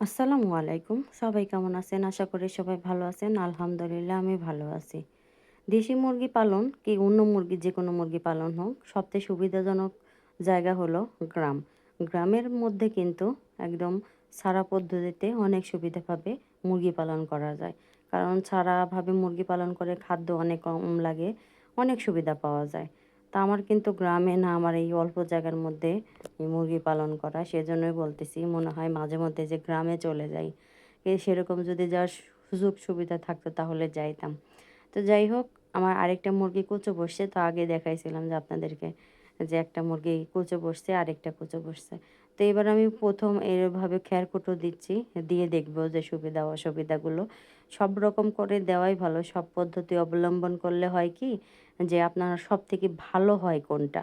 আসসালামু আলাইকুম। সবাই কেমন আছেন? আশা করি সবাই ভালো আছেন। আলহামদুলিল্লাহ, আমি ভালো আছি। দেশি মুরগি পালন কি অন্য মুরগি, যে কোনো মুরগি পালন হোক, সবচেয়ে সুবিধাজনক জায়গা হলো গ্রাম। গ্রামের মধ্যে কিন্তু একদম সারা পদ্ধতিতে অনেক সুবিধাভাবে মুরগি পালন করা যায়। কারণ ছাড়াভাবে মুরগি পালন করে খাদ্য অনেক কম লাগে, অনেক সুবিধা পাওয়া যায়। তা আমার কিন্তু গ্রামে না আমার এই অল্প জায়গার মধ্যে মুরগি পালন করা সেজন্যই বলতেছি। মনে হয় মাঝে মধ্যে যে গ্রামে চলে যাই সেরকম যদি যাওয়ার সুযোগ সুবিধা থাকতো তাহলে যাইতাম। তো যাই হোক, আমার আরেকটা মুরগি কুচো বসছে, তো আগে দেখাইছিলাম যে আপনাদেরকে যে একটা মুরগি কুচো বসছে, আরেকটা কুচো বসছে। তো এবার আমি প্রথম এভাবে কুটো দিচ্ছি, দিয়ে দেখব যে সুবিধা অসুবিধাগুলো। সব রকম করে দেওয়াই ভালো, সব পদ্ধতি অবলম্বন করলে হয় কি, যে আপনার সব থেকে ভালো হয় কোনটা।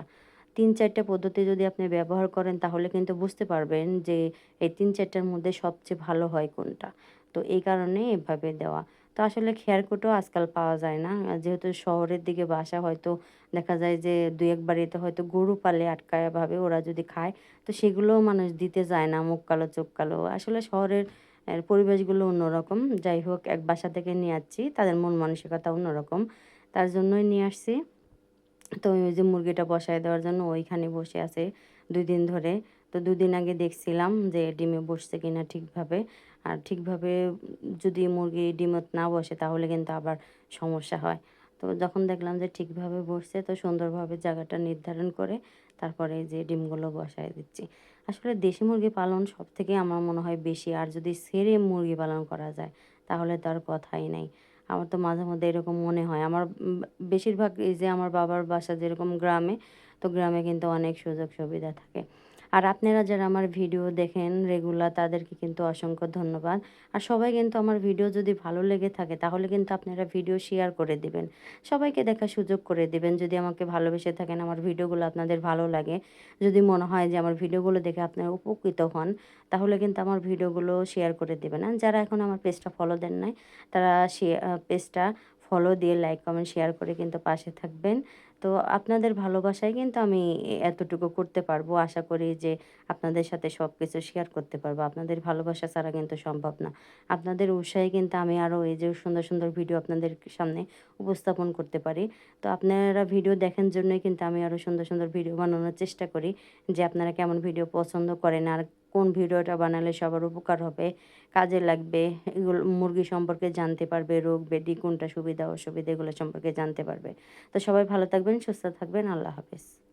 তিন চারটে পদ্ধতি যদি আপনি ব্যবহার করেন, তাহলে কিন্তু বুঝতে পারবেন যে এই তিন চারটার মধ্যে সবচেয়ে ভালো হয় কোনটা। তো এই কারণে এভাবে দেওয়া। তো আসলে খেয়ারকুটো আজকাল পাওয়া যায় না। যেহেতু শহরের দিকে বাসা, হয়তো দেখা যায় যে দু এক বাড়িতে হয়তো গরু পালে আটকায়াভাবে ওরা যদি খায়, তো সেগুলোও মানুষ দিতে যায় না মুখ কালো, চোখ কালো। আসলে শহরের পরিবেশগুলো অন্যরকম। যাই হোক, এক বাসা থেকে নিয়ে আসছি, তাদের মন মানসিকতা অন্যরকম। তার জন্যই নিয়ে আসছি। তো ওই যে মুরগিটা বসায় দেওয়ার জন্য ওইখানে বসে আছে দুই দিন ধরে। তো দুদিন আগে দেখছিলাম যে ডিমে বসছে কিনা ঠিকভাবে। আর ঠিকভাবে যদি মুরগি ডিমত না বসে তাহলে কিন্তু আবার সমস্যা হয়। তো যখন দেখলাম যে ঠিকভাবে বসছে তো সুন্দরভাবে জায়গাটা নির্ধারণ করে তারপরে যে ডিমগুলো বসায় দিচ্ছি। আসলে দেশি মুরগি পালন সব থেকে আমার মনে হয় বেশি। আর যদি সেরে মুরগি পালন করা যায় তাহলে তার কথাই নাই। আমার তো মাঝে মধ্যে এরকম মনে হয়। আমার বেশিরভাগ এই যে আমার বাবার বাসা যেরকম গ্রামে, তো গ্রামে কিন্তু অনেক সুযোগ সুবিধা থাকে। আর আপনারা যারা আমার ভিডিও দেখেন রেগুলার, তাদেরকে কিন্তু অসংখ্য ধন্যবাদ। আর সবাই কিন্তু আমার ভিডিও যদি ভালো লেগে থাকে, তাহলে কিন্তু আপনারা ভিডিও শেয়ার করে দিবেন। সবাইকে দেখার সুযোগ করে দিবেন। যদি আমাকে ভালোবেসে থাকেন, আমার ভিডিওগুলো আপনাদের ভালো লাগে, যদি মনে হয় যে আমার ভিডিওগুলো দেখে আপনারা উপকৃত হন, তাহলে কিন্তু আমার ভিডিওগুলো শেয়ার করে দেবেন। যারা এখন আমার পেজটা ফলো দেন নাই, তারা পেজটা ফলো দিয়ে লাইক কমেন্ট শেয়ার করে কিন্তু পাশে থাকবেন। তো আপনাদের ভালোবাসায় কিন্তু আমি এতটুকু করতে পারব। আশা করি যে আপনাদের সাথে সব কিছু শেয়ার করতে পারব। আপনাদের ভালোবাসা ছাড়া কিন্তু সম্ভব না। আপনাদের উৎসাহে কিন্তু আমি আরও এই যে সুন্দর সুন্দর ভিডিও আপনাদের সামনে উপস্থাপন করতে পারি। তো আপনারা ভিডিও দেখার জন্যই কিন্তু আমি আরও সুন্দর সুন্দর ভিডিও বানানোর চেষ্টা করি যে আপনারা কেমন ভিডিও পছন্দ করেন আর কোন ভিডিওটা বানালে সবার উপকার হবে, কাজে লাগবে, এগুলো মুরগি সম্পর্কে জানতে পারবে, রোগ, বেদি, কোনটা সুবিধা, অসুবিধা, এগুলো সম্পর্কে জানতে পারবে। তো সবাই ভালো থাকবেন, সুস্থ থাকবেন, আল্লাহ হাফেজ।